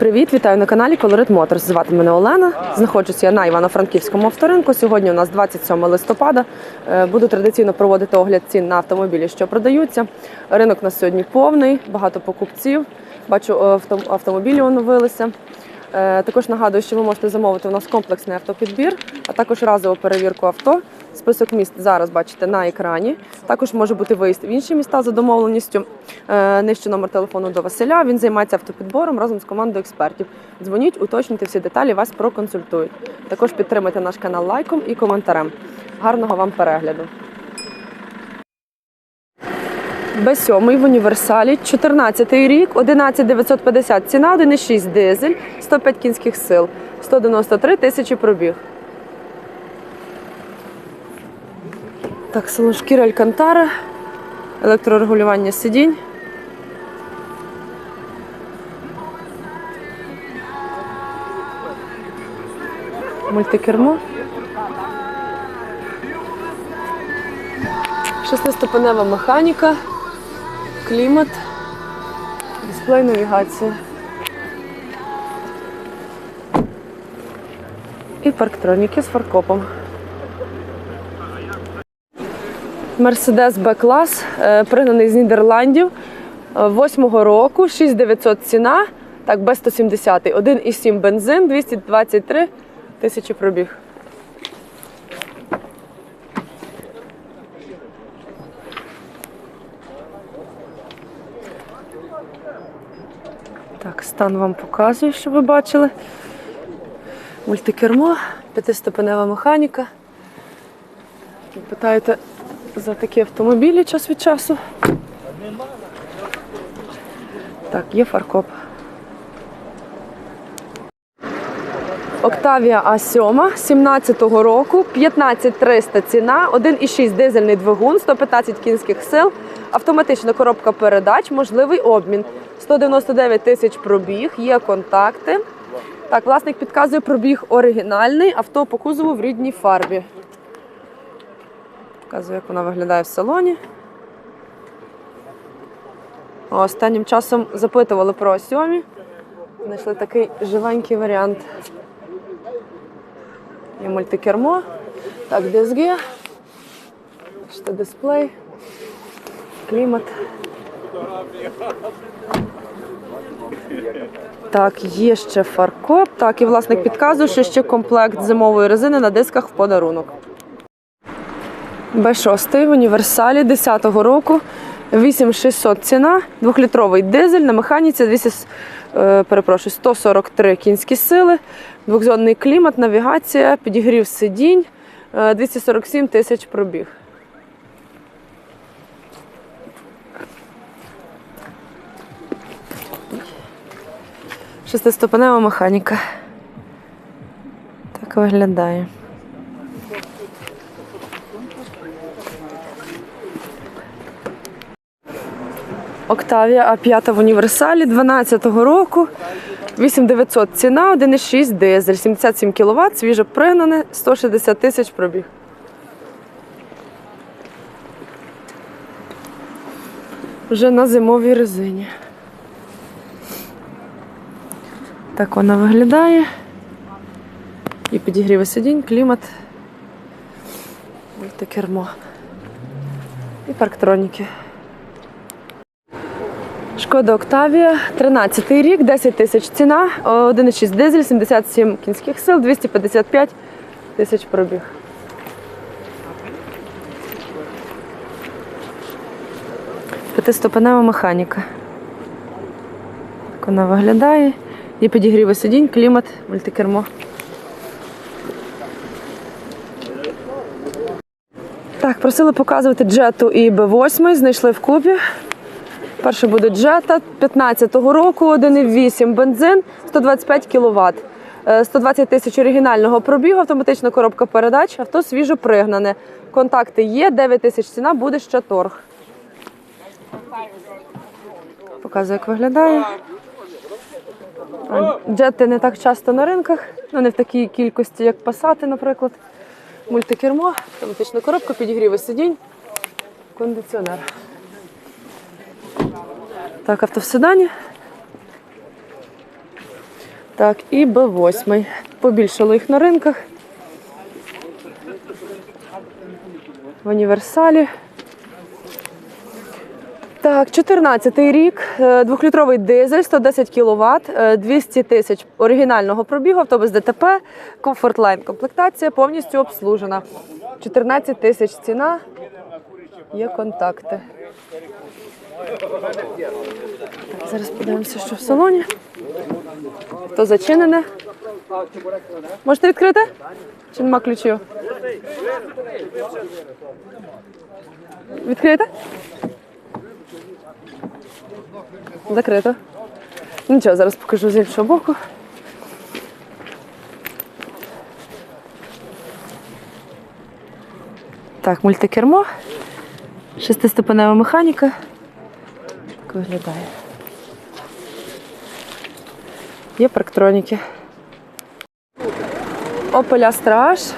Привіт! Вітаю на каналі Colorit Motors. Звати мене Олена. Знаходжуся я на Івано-Франківському авторинку. Сьогодні у нас 27 листопада. Е, Буду традиційно проводити огляд цін на автомобілі, що продаються. Ринок у нас сьогодні повний, багато покупців. Бачу, е, авто- автомобілі оновилися. Е, Також нагадую, що ви можете замовити у нас комплексний автопідбір, а також разову перевірку авто. Список міст зараз бачите на екрані. Також може бути виїзд в інші міста за домовленістю. Е, Нижче номер телефону до Василя. Він займається автопідбором разом з командою експертів. Дзвоніть, уточнюйте всі деталі, вас проконсультують. Також підтримайте наш канал лайком і коментарем. Гарного вам перегляду. Б7 в універсалі, 14 рік, 11950 ціна, 1,6 дизель, 105 кінських сил, 193 тисячі пробіг. Так, салон шкіра Алькантара, електрорегулювання сидінь. Мультикермо. Шестиступенева механіка, клімат, дисплей навігація. І парктроніки з фаркопом. Мерседес Б-клас, е, пригнаний з Нідерландів. е, Восьмого року, 6900 ціна, так, Б170, 1,7 бензин, 223 тисячі пробіг. Так, стан вам показую, щоб ви бачили. Мультикермо, п'ятиступенева механіка. Питаєте за такі автомобілі час від часу. Так, є фаркоп. Октавія А7 17-го року, 15300 ціна, 1,6 дизельний двигун, 115 кінських сил, автоматична коробка передач, можливий обмін. 199 тисяч пробіг, є контакти. Так, власник підказує пробіг оригінальний, авто по кузову в рідній фарбі. Показую, як вона виглядає в салоні. Останнім часом запитували про сьомі. Знайшли такий живенький варіант. Є мультикермо. Так, DSG. Бачите, дисплей. Клімат. Так, є ще фаркоп. Так, і власник підказує, що ще комплект зимової резини на дисках в подарунок. Б6 в універсалі 10-го року. 8600 ціна, двохлітровий дизель на механіці 200, е, перепрошую, 143 кінські сили, двохзонний клімат, навігація, підігрів сидінь, е, 247 тисяч пробіг. Шестиступенева механіка. Так виглядає. Октавія А5 в універсалі 12-го року. 8900 ціна, 1,6 дизель, 77 кВт, свіже пригнане, 160 тисяч пробіг. Вже на зимовій резині. Так вона виглядає. І підігріви сидінь, клімат. Мультикермо. І парктроніки. Шкода Октавія, 13 рік, 10 тисяч ціна, 1,6 дизель, 77 кінських сил, 255 тисяч пробіг. П'ятиступенева механіка. Так вона виглядає. Є підігріви сидінь, клімат, мультикермо. Так, просили показувати джету і Б8, знайшли в кубі. Перший буде джета 15-го року, 1,8 бензин, 125 кВт. 120 тисяч оригінального пробігу, автоматична коробка передач, авто свіжо пригнане. Контакти є, 9 тисяч ціна, буде ще торг. Показую, як виглядає. Джети не так часто на ринках, ну не в такій кількості, як пасати, наприклад. Мультикермо, автоматична коробка, підігріви сидінь, кондиціонер. Так, авто. Так, і Б8. Побільшало їх на ринках. В універсалі. Так, 14 рік, е, двохлітровий дизель, 110 кВт, 200 тисяч оригінального пробігу, автобус ДТП, комфортлайн комплектація повністю обслужена. 14 тисяч ціна. Є контакти. Так, зараз подивимося, що в салоні. То зачинене. Можете відкрити? Чи нема ключів? Відкрите? Закрито. Нічого, зараз покажу з іншого боку. Так, мультикермо. Шестиступенева механіка. Так виглядає. Є парктроніки. Astra H.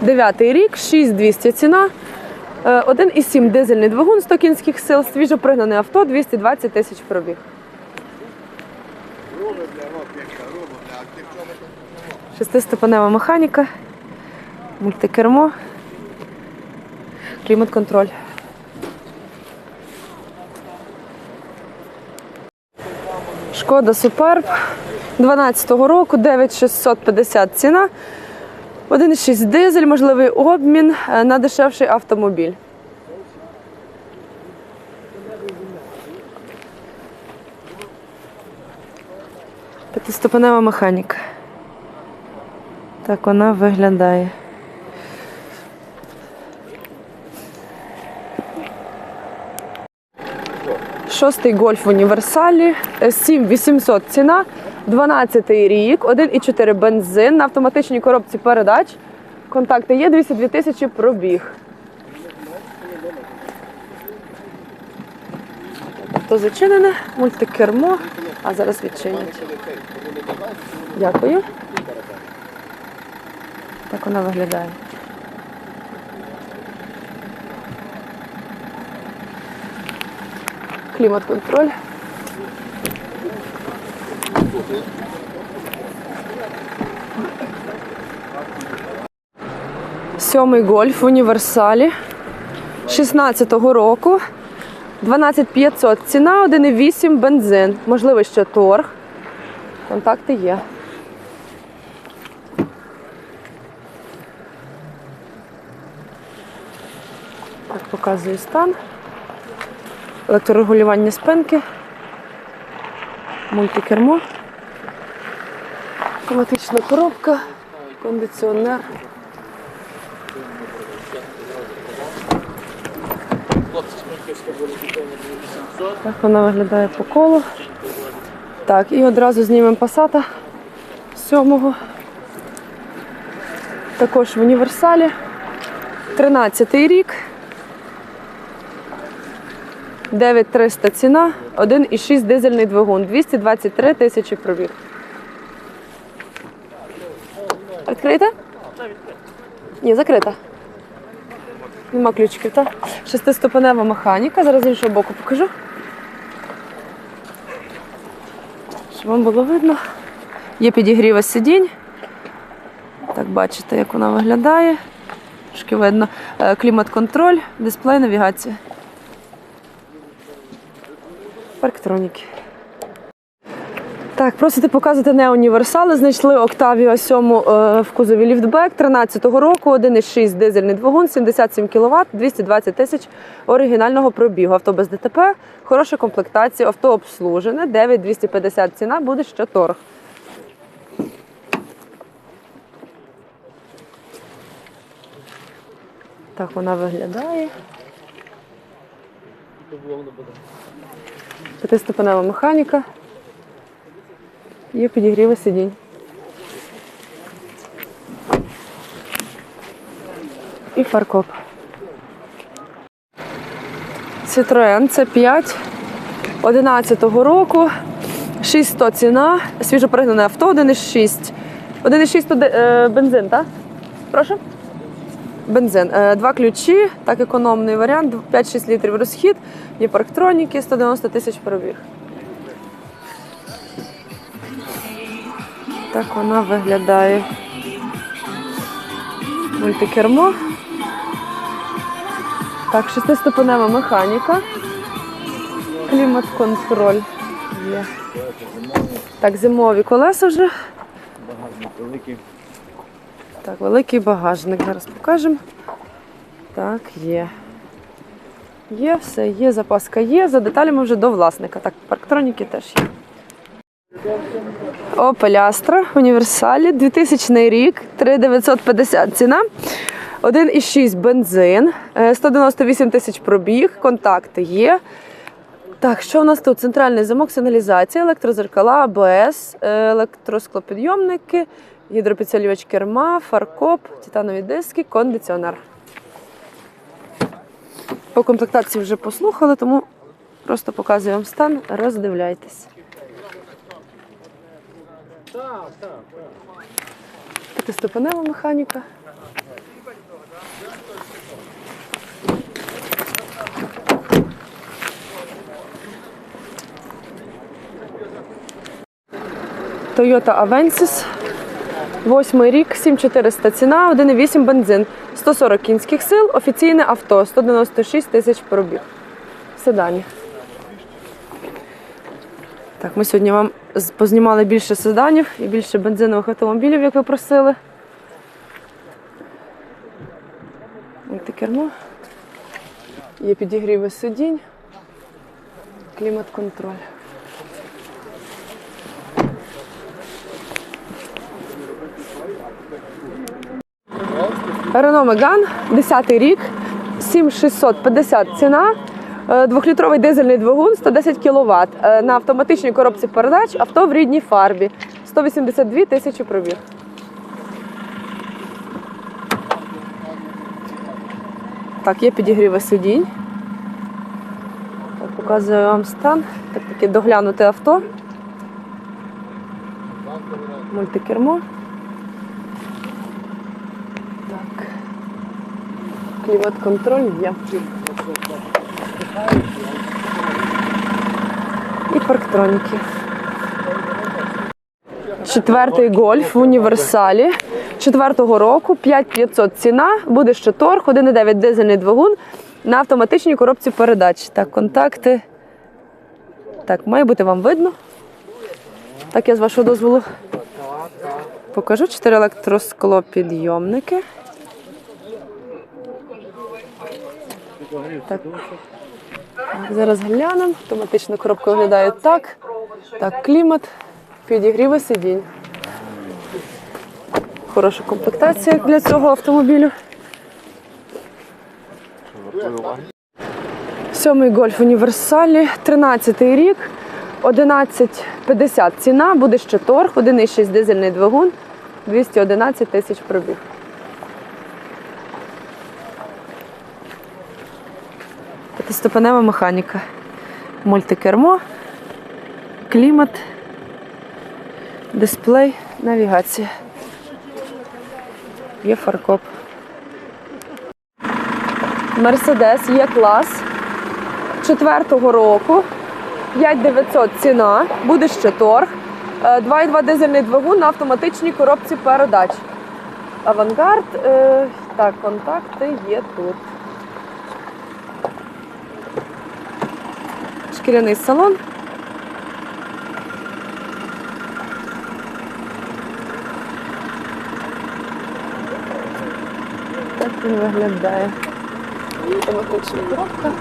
Дев'ятий рік, 6200 ціна. Е, 1,7 дизельний двигун 100 кінських сил, свіжопригнане авто, 220 тисяч пробіг. Шестиступенева механіка, мультикермо, клімат-контроль. Шкода Суперб 12-го року, 9650 ціна. 1,6 дизель, можливий обмін е, на дешевший автомобіль. П'ятиступенева механіка. Так вона виглядає. Шостий гольф в універсалі, е, 7800 ціна, 12 рік, 1,4 бензин на автоматичній коробці передач. Контакти є 202 тисячі пробіг. То зачинене, мультикермо, а зараз відчинять. Дякую. Так вона виглядає. Клімат-контроль. Сьомий гольф в універсалі 16-го року. 12500 ціна, 1,8 бензин. Можливо, ще торг. Контакти є. Так показує стан. Електрорегулювання спинки. Мультикермо. Автоматична коробка, кондиціонер. Так вона виглядає по колу. Так, і одразу знімемо пасата сьомого. Також в універсалі. 13-й рік. 9300 ціна, 1,6 дизельний двигун, 223 тисячі пробіг. Відкрита? Ні, закрита. Нема ключиків, так? Шестиступенева механіка. Зараз з іншого боку покажу. Щоб вам було видно. Є підігріва сидінь. Так, бачите, як вона виглядає. Трошки видно. Е, Клімат-контроль, дисплей, навігація. Парктроніки. Так, просите показати не універсали. Знайшли Octavia 7 е, в кузові ліфтбек 13-го року, 1,6 дизельний двигун, 77 кВт, 220 тисяч оригінального пробігу. Авто без ДТП, хороша комплектація, авто обслужене, 9250 ціна, буде ще торг. Так вона виглядає. П'ятиступенева механіка. Є підігріви сидінь. І фаркоп. Citroen c 5 11-го року. 600 ціна. Свіжопригнане авто 1,6. 1,6 то де- е, бензин, так? Прошу? Бензин. Е, Два ключі, так економний варіант, 5-6 літрів розхід, є парктроніки, 190 тисяч пробіг. Так вона виглядає. Мультикермо. Так, шестиступенева механіка. Клімат-контроль є. Так, зимові колеса вже. Багажник Великий. Так, великий багажник. Зараз покажемо. Так, є. Є, все, є, запаска є. За деталями вже до власника. Так, парктроніки теж є. Opel Astra, універсалі, 2000 рік, 3950 ціна. 1,6 бензин, е, 198 тисяч пробіг, контакти є. Так, що у нас тут? Центральний замок, сигналізація, електрозеркала, АБС, е, електросклопідйомники, гідропідсилювач керма, фаркоп, титанові диски, кондиціонер. По комплектації вже послухали, тому просто показую вам стан, роздивляйтесь. П'ятиступенева механіка. Toyota Avensis. Восьмий рік, 7400 ціна, 1,8 бензин, 140 кінських сил, офіційне авто, 196 тисяч пробіг. В Седані. Так, ми сьогодні вам познімали більше седанів і більше бензинових автомобілів, як ви просили. Мультикермо. Є підігріви сидінь, клімат-контроль. Renault Megane, 10 рік, 7650 ціна, двохлітровий дизельний двигун, 110 кВт. На автоматичній коробці передач авто в рідній фарбі. 182 тисячі пробіг. Так, є підігріви сидінь. Показую вам стан. Так, таке доглянуте авто. Мультикермо. Так. Клімат-контроль є. І парктроніки. Четвертий гольф в універсалі. Четвертого року 5500 ціна, буде ще торг, 1,9 дизельний двигун на автоматичній коробці передач. Так, контакти. Так, має бути вам видно. Так, я з вашого дозволу покажу. Чотири електросклопідйомники. Так. Так, зараз глянемо. Автоматична коробка виглядає так. Так, клімат, підігріви сидінь. Хороша комплектація для цього автомобілю. Сьомий гольф універсалі, 13 рік, 11,50 ціна, буде ще торг, 1,6 дизельний двигун, 211 тисяч пробіг. П'ятиступенева механіка. Мультикермо, клімат, дисплей, навігація. Є фаркоп. Мерседес є клас четвертого року. 5900 ціна, буде ще торг. Е, 2,2 дизельний двигун на автоматичній коробці передач. Авангард. е, Так, контакти є тут. Шкіряний салон. Так він виглядає. Автоматична коробка.